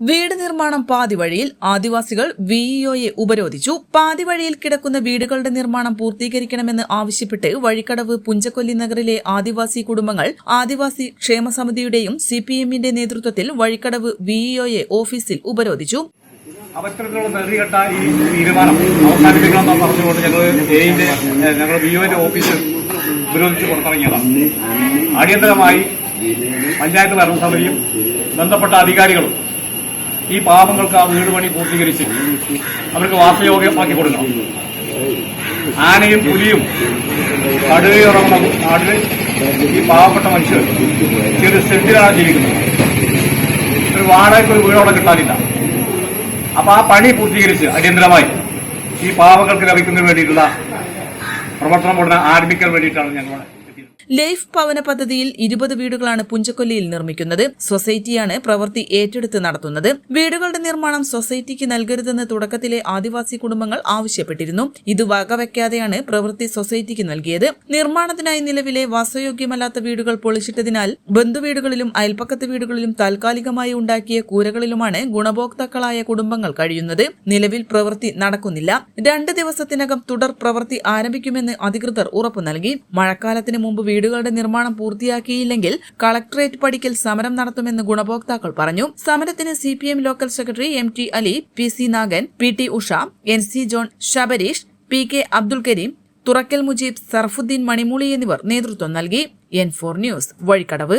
വീട് നിർമ്മാണം പാതിവഴിയിൽ ആദിവാസികൾ വിഇഒയെ ഉപരോധിച്ചു. പാതിവഴിയിൽ കിടക്കുന്ന വീടുകളുടെ നിർമ്മാണം പൂർത്തീകരിക്കണമെന്ന് ആവശ്യപ്പെട്ട് വഴിക്കടവ് പുഞ്ചക്കൊല്ലി നഗറിലെ ആദിവാസി കുടുംബങ്ങൾ ആദിവാസി ക്ഷേമസമിതിയുടെയും സിപിഎമ്മിന്റെ നേതൃത്വത്തിൽ വഴിക്കടവ് വിഇഒയെ ഓഫീസിൽ ഉപരോധിച്ചു. അവസരത്തിലുള്ള നെറികെട്ട ഈ തീരുമാനം അവസാനിപ്പിക്കണമെന്ന് പറഞ്ഞുകൊണ്ട് ഞങ്ങൾ എയിന്റെ ഞങ്ങൾ വിഒന്റെ ഓഫീസ് ഉപരോധിച്ച് പുറത്തിറങ്ങിയതാണ്. അടിയന്തരമായി പഞ്ചായത്ത് ഭരണസമിതിയും ബന്ധപ്പെട്ട അധികാരികളും ഈ പാവങ്ങൾക്ക് ആ വീട് പണി പൂർത്തീകരിച്ച് അവർക്ക് വാസയോഗ്യമാക്കി കൊടുക്കണം ആനയും പുലിയും കടുകയുറങ്ങുന്ന നാട്ടിൽ ഈ പാവപ്പെട്ട മനുഷ്യർ ചെറിയ സെന്റിലാണ് ജീവിക്കുന്നത് ഒരു വാടകയ്ക്ക് ഒരു വീടോടെ കിട്ടാനില്ല. അപ്പൊ ആ പണി പൂർത്തീകരിച്ച് അടിയന്തരമായി ഈ പാവങ്ങൾക്ക് ലഭിക്കുന്നതിന് വേണ്ടിയിട്ടുള്ള പ്രവർത്തനം ഉടനെ ആരംഭിക്കാൻ വേണ്ടിയിട്ടാണ് എത്തിയത് ലൈഫ് ഭവന പദ്ധതിയിൽ ഇരുപത് വീടുകളാണ് പുഞ്ചക്കൊല്ലിയിൽ നിർമ്മിക്കുന്നത്. സൊസൈറ്റിയാണ് പ്രവൃത്തി ഏറ്റെടുത്ത് നടത്തുന്നത്. വീടുകളുടെ നിർമ്മാണം സൊസൈറ്റിക്ക് നൽകരുതെന്ന് തുടക്കത്തിലെ ആദിവാസി കുടുംബങ്ങൾ ആവശ്യപ്പെട്ടിരുന്നു. ഇത് വകവയ്ക്കാതെയാണ് പ്രവൃത്തി സൊസൈറ്റിക്ക് നൽകിയത്. നിർമ്മാണത്തിനായി നിലവിലെ വാസയോഗ്യമല്ലാത്ത വീടുകൾ പൊളിച്ചിട്ടതിനാൽ ബന്ധുവീടുകളിലും അയൽപ്പക്കത്ത് വീടുകളിലും താൽക്കാലികമായി ഉണ്ടാക്കിയ കൂരകളിലുമാണ് ഗുണഭോക്താക്കളായ കുടുംബങ്ങൾ കഴിയുന്നത്. നിലവിൽ പ്രവൃത്തി നടക്കുന്നില്ല. രണ്ട് ദിവസത്തിനകം തുടർ പ്രവൃത്തി ആരംഭിക്കുമെന്ന് അധികൃതർ ഉറപ്പു നൽകി. മഴക്കാലത്തിന് മുമ്പ് വീടുകളുടെ നിർമ്മാണം പൂർത്തിയാക്കിയില്ലെങ്കിൽ കളക്ടറേറ്റ് പടിക്കൽ സമരം നടത്തുമെന്ന് ഗുണഭോക്താക്കൾ പറഞ്ഞു. സമരത്തിന് C P M local secretary M T Ali P C Nagan P T Usha N C John Shabareesh P K Abdul Kareem Thurakkal Mujeeb Sarfuddeen Manimooli എന്നിവർ നേതൃത്വം നൽകി. N four news Vazhikkadavu.